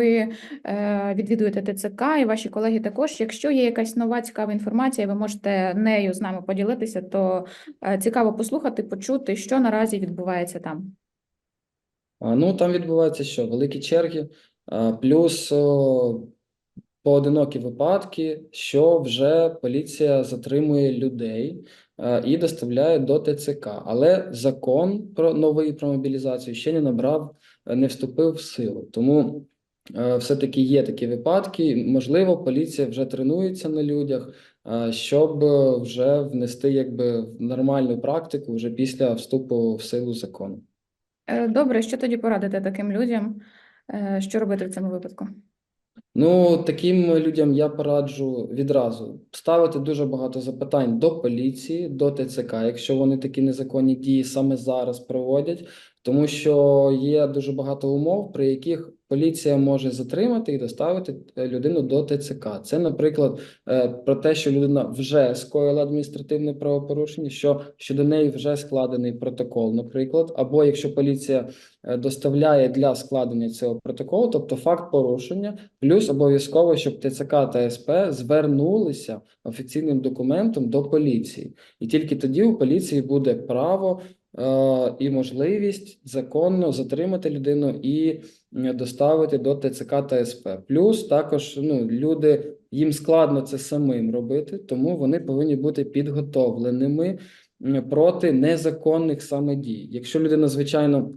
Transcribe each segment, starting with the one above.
ви е, відвідуєте ТЦК і ваші колеги також. Якщо є якась нова цікава інформація, ви можете нею з нами поділитися, то е, цікаво послухати, почути, що наразі відбувається там. Ну, там відбувається що? Великі черги, плюс поодинокі випадки, що вже поліція затримує людей і доставляє до ТЦК. Але закон про новий про мобілізацію ще не набрав, е, не вступив в силу. Тому е, все-таки є такі випадки. Можливо, поліція вже тренується на людях, щоб е, вже внести якби в нормальну практику вже після вступу в силу закону. Е, Добре, що тоді порадите таким людям? Е, Що робити в цьому випадку? Ну, таким людям я пораджу відразу ставити дуже багато запитань до поліції, до ТЦК, якщо вони такі незаконні дії саме зараз проводять, тому що є дуже багато умов, при яких поліція може затримати і доставити е, людину до ТЦК. Це, наприклад, е, про те, що людина вже скоїла адміністративне правопорушення, що щодо неї вже складений протокол, наприклад, або якщо поліція е, доставляє для складення цього протоколу, тобто факт порушення. Плюс обов'язково, щоб ТЦК та СП звернулися офіційним документом до поліції, і тільки тоді у поліції буде право і можливість законно затримати людину і доставити до ТЦК та СП. Плюс також ну, люди їм складно це самим робити, тому вони повинні бути підготовленими проти незаконних саме дій. Якщо людина, звичайно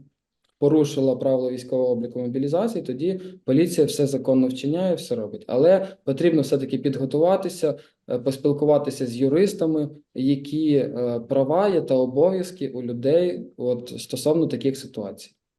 порушила правила військового обліку мобілізації, тоді поліція все законно вчиняє, все робить. Але потрібно все-таки підготуватися, е, поспілкуватися з юристами, які е, права є та обов'язки у людей от стосовно таких ситуацій.